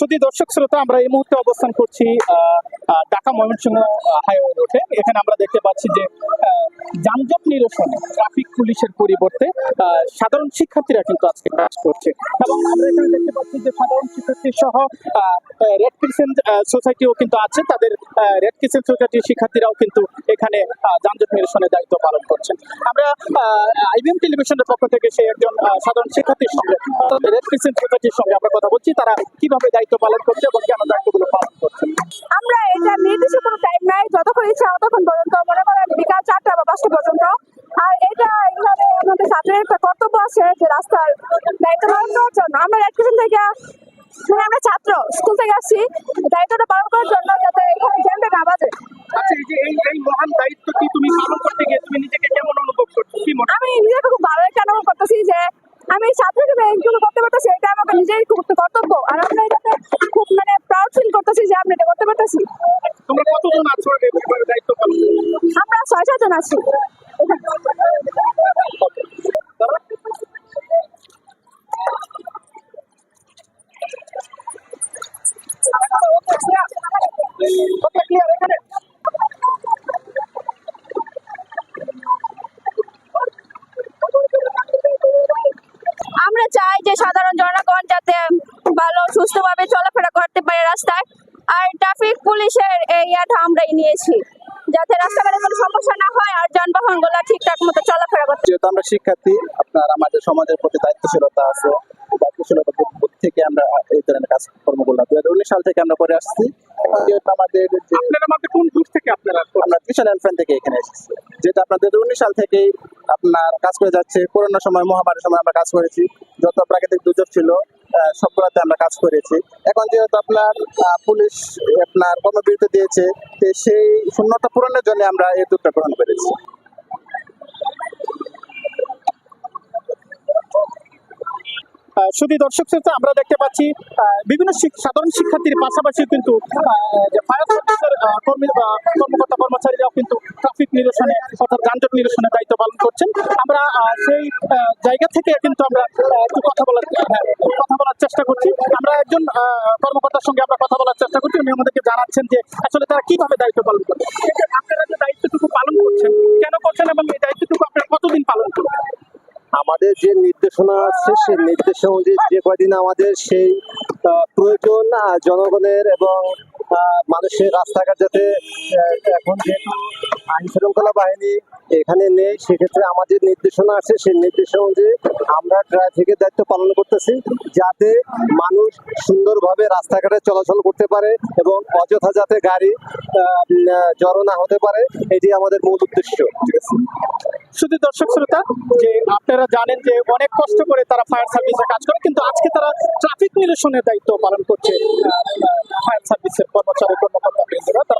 শুধু দর্শক শ্রোতা, আমরা এই মুহূর্তে অবস্থান করছি ঢাকা ময়মনসিংহ হাইওয়ে রোডে এখানে আমরা দেখতে পাচ্ছি যে যানজট নিরসনে ট্রাফিক পুলিশের পরিবর্তে সাধারণ শিক্ষার্থীরা কিন্তু আজকে কাজ করছে। এবং আমরা এখানে দেখতে পাচ্ছি যে, সাধারণ শিক্ষার্থী সহ রেড ক্রিসেন্ট সোসাইটিও কিন্তু আছে। তাদের রেড ক্রিসেন্ট সোসাইটির শিক্ষার্থীরাও কিন্তু এখানে যানজট নিরসনের দায়িত্ব পালন করছেন। আমরা আইবিএম টেলিভিশনের পক্ষ থেকে সেই একজন সাধারণ শিক্ষার্থীর সঙ্গে রেড ক্রিসেন্ট সোসাইটির সঙ্গে আমরা কথা বলছি। তারা কীভাবে দায়িত্ব পালন করছে এবং কেন দায়িত্বগুলো পালন করছে? আমরা এটা নির্দিষ্ট কোনো টাইম নাই যতক্ষণ ইচ্ছা ততক্ষণ পর্যন্ত মনে করেন বিকাল চারটা বা পাঁচটা পর্যন্ত। আর এটা এখানে আমাদের ছাত্রের একটা কর্তব্য আছে যে রাস্তার দায়িত্ব পালন করার জন্য। আমরা ক্রিসেন্ট থেকে মানে আমরা ছাত্র স্কুল থেকে আসছি দায়িত্বটা পালন করার জন্য যাতে এখানে জ্যামটা না বাজে। আচ্ছা এই যে এই এই মহান দায়িত্বটি তুমি পালন করতে গিয়ে তুমি নিজেকে কেমন অনুভব করছ? কি মনে আমি নিজেকে খুব ভালো একটা অনুভব করতেছি যে আমি ছাত্র হিসেবে এইগুলো করতে পারতেছি এটা আমাকে নিজেরই আমরা এটা করতে পারতেছি তোমরা কতজন আছো এভাবে দায়িত্ব পালন আমরা ছয় সাতজন আছি। এখানে? আমরা চাই যে সাধারণ জনগণ যাতে ভালো সুস্থভাবে চলাফেরা করতে পারে রাস্তায়। আর ট্রাফিক পুলিশের এই ইয়াটা আমরাই নিয়েছি। যাতে রাস্তাঘাটে কোনো সমস্যা না হয় আর যানবাহনগুলা ঠিকঠাক মতো চলাফেরা করতে যেহেতু আমরা শিক্ষার্থী আপনার আমাদের সমাজের প্রতি দায়িত্বশীলতা আছে দায়িত্বশীলতা বোধ থেকে আমরা এই ধরনের কাজ কর্মগুলো দু হাজার উনিশ সাল থেকে আমরা করে আসছি। যেহেতু আমাদের যে আমাদের কোন দূর থেকে আপনারা? আমরা ত্রিশাল এলফ্রেন্ড থেকে এখানে এসেছি। যেহেতু আপনার দু হাজার উনিশ সাল থেকেই আপনার কাজ করে যাচ্ছে করোনার সময় মহামারীর সময় আমরা কাজ করেছি। যত প্রাকৃতিক দুর্যোগ ছিল সবগুলোতে আমরা কাজ করেছি। এখন যেহেতু আপনার পুলিশ আপনার কর্মবিরতি দিয়েছে সেই শূন্যতা পূরণের জন্য আমরা এই উদ্যোগটা গ্রহণ করেছি। শুধু দর্শক শ্রোতা আমরা দেখতে পাচ্ছি বিভিন্ন সাধারণ শিক্ষার্থীর পাশাপাশি কিন্তু কর্মকর্তা কর্মচারীরাও কিন্তু ট্রাফিক নিরসনে অর্থাৎ যানজট নিরসনের দায়িত্ব পালন করছেন। আমরা সেই জায়গা থেকে কিন্তু আমরা একটু কথা বলার হ্যাঁ, কথা বলার চেষ্টা করছি। আমরা একজন কর্মকর্তার সঙ্গে আমরা কথা বলার চেষ্টা করছি। উনি আমাদেরকে জানাচ্ছেন যে আসলে তারা কীভাবে দায়িত্ব পালন করছেন। আপনারা যে দায়িত্বটুকু পালন করছেন কেন করছেন এবং এই দায়িত্বটুকু আপনারা কতদিন পালন করবেন আমাদের যে নির্দেশনা আছে সেই নির্দেশনা অনুযায়ী যে কয়দিন আমাদের সেই প্রয়োজন জনগণের এবং মানুষের রাস্তাঘাট যাতে এখন যেহেতু আইন শৃঙ্খলা বাহিনী এখানে নেই। সেক্ষেত্রে আমাদের নির্দেশনা আছে, সেই নির্দেশনা অনুযায়ী আমরা ট্রাফিকের দায়িত্ব পালন করতেছি যাতে মানুষ সুন্দরভাবে রাস্তাঘাটে চলাচল করতে পারে এবং অযথা যাতে গাড়ি জড়ো না হতে পারে। এটি আমাদের মূল উদ্দেশ্য। ঠিক আছে? শুধু দর্শক শ্রোতা, যে আপনারা জানেন যে অনেক কষ্ট করে তারা ফায়ার সার্ভিসে কাজ করে, কিন্তু আজকে তারা ট্রাফিক নিরসনের দায়িত্ব পালন করছে। ফায়ার সার্ভিসের কর্মচারী কর্মকর্তা